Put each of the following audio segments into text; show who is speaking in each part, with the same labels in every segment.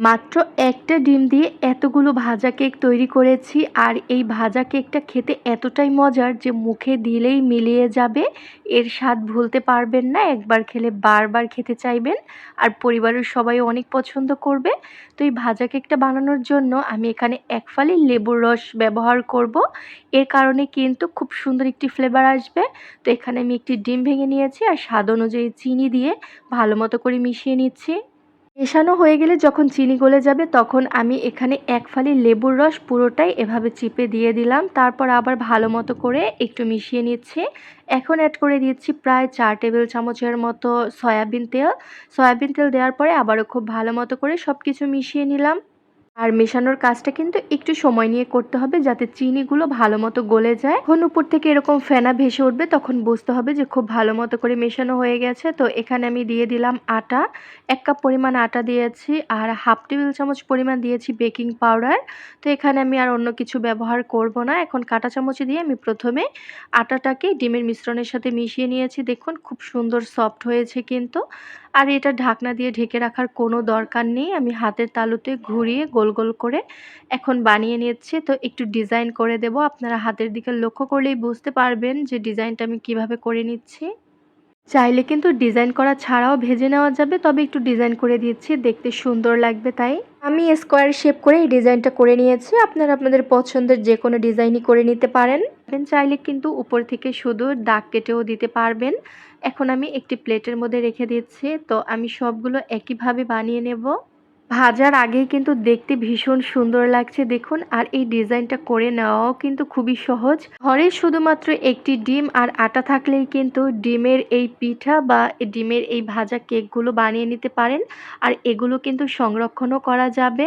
Speaker 1: মাত্র একটা ডিম দিয়ে এতগুলো ভাজা কেক তৈরি করেছি, আর এই ভাজা কেকটা খেতে এতটাই মজার যে মুখে দিলেই মিলিয়ে যাবে। এর স্বাদ ভুলতে পারবেন না, একবার খেলে বারবার খেতে চাইবেন, আর পরিবারের সবাই অনেক পছন্দ করবে। তো এই ভাজা কেকটা বানানোর জন্য আমি এখানে এক ফালি লেবুর রস ব্যবহার করব। এর কারণে কিন্তু খুব সুন্দর একটি ফ্লেভার আসবে। তো এখানে আমি একটি ডিম ভেঙে নিয়েছি, আর স্বাদ অনুযায়ী চিনি দিয়ে ভালো মতো করে মিশিয়ে নিচ্ছি। মেশানো হয়ে গেলে যখন চিনি গলে যাবে, তখন আমি এখানে এক ফালি লেবুর রস পুরোটাই এভাবে চিপে দিয়ে দিলাম। তারপর আবার ভালো মতো করে একটু মিশিয়ে নিচ্ছি। এখন অ্যাড করে দিচ্ছি প্রায় চার টেবিল চামচের মতো সয়াবিন তেল। সয়াবিন তেল দেওয়ার পরে আবারও খুব ভালো মতো করে সব কিছু মিশিয়ে নিলাম। আর মেশানোর কাজটা কিন্তু একটু সময় নিয়ে করতে হবে যাতে চিনিগুলো ভালো মতো গলে যায়। এখন উপর থেকে এরকম ফেনা ভেসে উঠবে তখন বুঝতে হবে যে খুব ভালো মতো করে মেশানো হয়ে গেছে। তো এখানে আমি দিয়ে দিলাম আটা। এক কাপ পরিমাণ আটা দিয়েছি আর হাফ টেবিল চামচ পরিমাণ দিয়েছি বেকিং পাউডার। তো এখানে আমি আর অন্য কিছু ব্যবহার করব না। এখন কাটা চামচ দিয়ে আমি প্রথমে আটাটাকে ডিমের মিশ্রণের সাথে মিশিয়ে নিয়েছি। দেখুন খুব সুন্দর সফট হয়েছে কিন্তু। আর এটা ঢাকনা দিয়ে ঢেকে রাখার কোনো দরকার নেই। আমি হাতের তালুতে ঘুরিয়ে গোল গোল করে এখন বানিয়ে নিচ্ছি তো একটু ডিজাইন করে দেব। আপনারা হাতের দিকে লক্ষ্য করলেই বুঝতে পারবেন যে ডিজাইনটা আমি কীভাবে করে নিচ্ছি। চাইলে কিন্তু ডিজাইন করা ছাড়াও ভেজে নেওয়া যাবে, তবে একটু ডিজাইন করে দিচ্ছি দেখতে সুন্দর লাগবে তাই। আমি স্কোয়ার শেপ করে এই ডিজাইনটা করে নিয়েছি। আপনারা আপনাদের পছন্দের যে কোনো ডিজাইনই করে নিতে পারেন। চাইলে কিন্তু উপর থেকে শুধু দাগ কেটেও দিতে পারবেন। এখন আমি একটি প্লেটের মধ্যে রেখে দিচ্ছি। তো আমি সবগুলো একইভাবে বানিয়ে নেব। ভাজার আগেই কিন্তু দেখতে ভীষণ সুন্দর লাগছে, দেখুন। আর এই ডিজাইনটা করে নেওয়াও কিন্তু খুবই সহজ। ঘরে শুধুমাত্র একটি ডিম আর আটা থাকলেই কিন্তু ডিমের এই পিঠা বা ডিমের এই ভাজা কেকগুলো বানিয়ে নিতে পারেন। আর এগুলো কিন্তু সংরক্ষণও করা যাবে।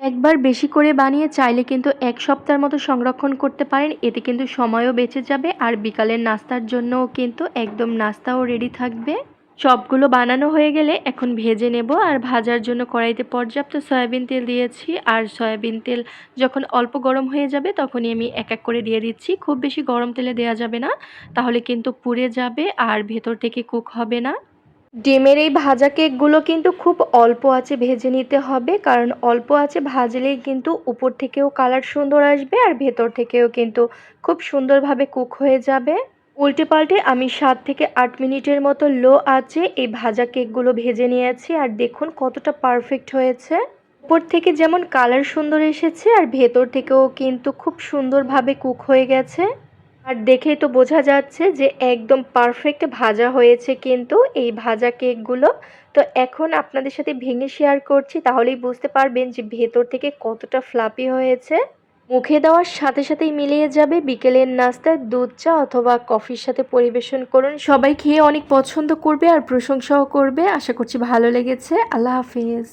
Speaker 1: একবার বেশি করে বানিয়ে চাইলে কিন্তু এক সপ্তাহের মতো সংরক্ষণ করতে পারেন। এতে কিন্তু সময়ও বেঁচে যাবে আর বিকালের নাস্তার জন্যও কিন্তু একদম নাস্তাও রেডি থাকবে। সবগুলো বানানো হয়ে গেলে এখন ভেজে নেব আর ভাজার জন্য কড়াইতে পর্যাপ্ত সয়াবিন তেল দিয়েছি। আর সয়াবিন তেল যখন অল্প গরম হয়ে যাবে তখনই আমি এক এক করে দিয়ে দিচ্ছি। খুব বেশি গরম তেলে দেওয়া যাবে না, তাহলে কিন্তু পুড়ে যাবে আর ভেতর থেকে কুক হবে না। ডিমের এই ভাজা কেকগুলো কিন্তু খুব অল্প আছে ভেজে নিতে হবে, কারণ অল্প আছে ভাজলেই কিন্তু উপর থেকেও কালার সুন্দর আসবে আর ভেতর থেকেও কিন্তু খুব সুন্দরভাবে কুক হয়ে যাবে। উল্টে পাল্টে আমি সাত থেকে আট মিনিটের মতো লো আছে এই ভাজা কেকগুলো ভেজে নিয়েছি আর দেখুন কতটা পারফেক্ট হয়েছে। উপর থেকে যেমন কালার সুন্দর এসেছে আর ভেতর থেকেও কিন্তু খুব সুন্দরভাবে কুক হয়ে গেছে। আর দেখেই তো বোঝা যাচ্ছে যে একদম পারফেক্ট ভাজা হয়েছে কিন্তু এই ভাজা কেকগুলো। তো এখন আপনাদের সাথে ভেঙে শেয়ার করছি, তাহলেই বুঝতে পারবেন যে ভেতর থেকে কতটা ফ্লাপি হয়েছে। মুখে দেওয়ার সাথে সাথেই মিলিয়ে যাবে বিকেলের নাস্তায় দুধ চা অথবা কফির সাথে পরিবেশন করুন। সবাই খেয়ে অনেক পছন্দ করবে আর প্রশংসাও করবে। আশা করছি ভালো লেগেছে। আল্লাহ হাফিজ।